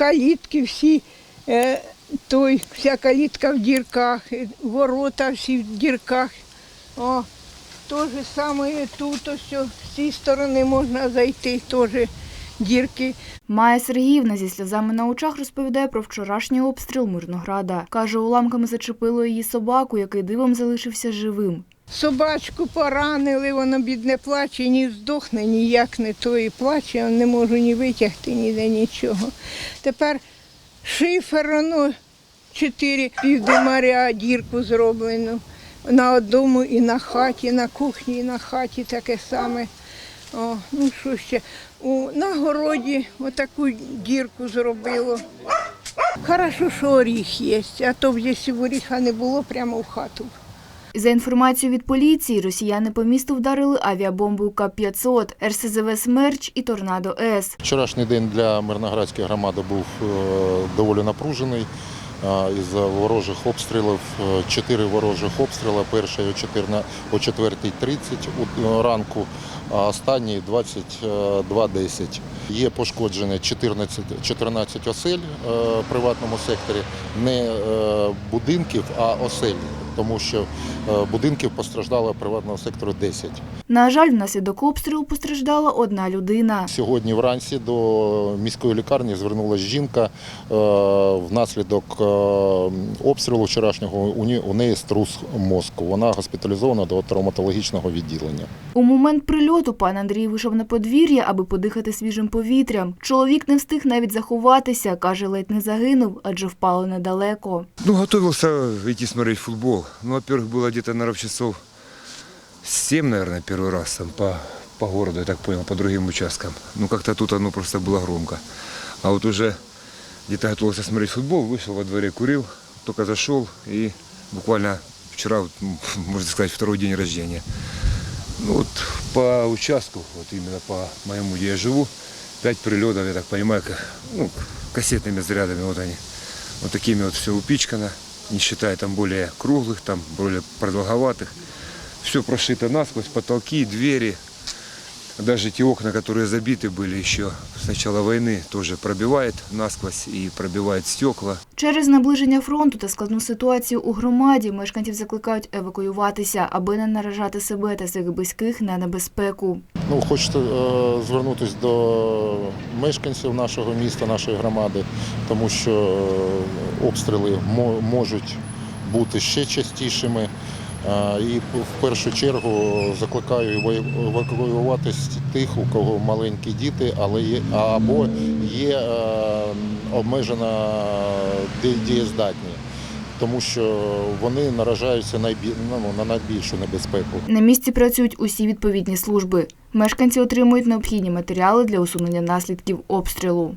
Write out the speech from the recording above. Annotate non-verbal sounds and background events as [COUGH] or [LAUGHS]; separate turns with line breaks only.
Калітки всі, е, той, вся калітка в дірках, е, ворота всі в дірках. О, те ж саме тут, ось, з цієї сторони можна зайти, теж дірки.
Майя Сергіївна зі сльозами на очах розповідає про вчорашній обстріл Мирнограда. Каже, уламками зачепило її собаку, який дивом залишився живим.
Собачку поранили, вона бідне плаче, ні здохне, ніяк не то і плаче, я не можу ні витягти, ніде нічого. Тепер шифер, ну, чотири півдимаря, дірку зроблену. На одному і на хаті, на кухні, і на хаті таке саме. О, ну що ще? У, на городі отаку дірку зробило. Хорошо, що оріх є, а то б якщо оріха не було, прямо в хату.
За інформацією від поліції, росіяни по місту вдарили авіабомбою К-500, РСЗВ «Смерч» і «Торнадо С».
Вчорашній день для Мирноградської громади був е, доволі напружений. Е, Із-за ворожих обстрілів, е, чотири ворожих обстріли, перший о 14 о 4.30 у- ранку, а останній 22.10. Є пошкоджені 14, 14 осель в приватному секторі, не будинків, а осель, тому що е, будинків постраждало приватного сектору 10.
На жаль, внаслідок обстрілу постраждала одна людина.
Сьогодні вранці до міської лікарні звернулася жінка е, внаслідок е, обстрілу вчорашнього. У неї струс мозку. Вона госпіталізована до травматологічного відділення.
У момент прильоту пан Андрій вийшов на подвір'я, аби подихати свіжим повітрям. Чоловік не встиг навіть заховатися, каже, ледь не загинув, адже впало недалеко.
Ну, готовился идти смотреть футбол. Ну, во-первых, было где-то, наверное, часов 7, наверное, первый раз там по, по городу, я так понял, по другим участкам. Ну, как-то тут оно просто было громко. А вот уже где-то готовился смотреть футбол, вышел во дворе, курил, только зашел и буквально вчера, [LAUGHS] можно сказать, второй день рождения. Ну, вот по участку, вот именно по моему, где я живу, пять прилетов, я так понимаю, ну, кассетными зарядами, вот они. Вот такими вот все упичкано, не считая там более круглых, там более продолговатых. Все прошито насквозь, потолки, двери. Даже те окна, которые забиты были еще с начала войны, тоже пробивает насквозь и пробивает стекла.
Через наближення фронту та складну ситуацію у громаді мешканців закликають евакуюватися, аби не наражати себе та своїх близьких на небезпеку.
Ну, хочете е, звернутися до мешканців нашого міста, нашої громади, тому що е, обстріли мо- можуть бути ще частішими. І в першу чергу закликаю ева- евакуюватись тих, у кого маленькі діти, але є або є е, обмежена дієздатні, тому що вони наражаються ну, на найбільшу небезпеку.
На місці працюють усі відповідні служби. Мешканці отримують необхідні матеріали для усунення наслідків обстрілу.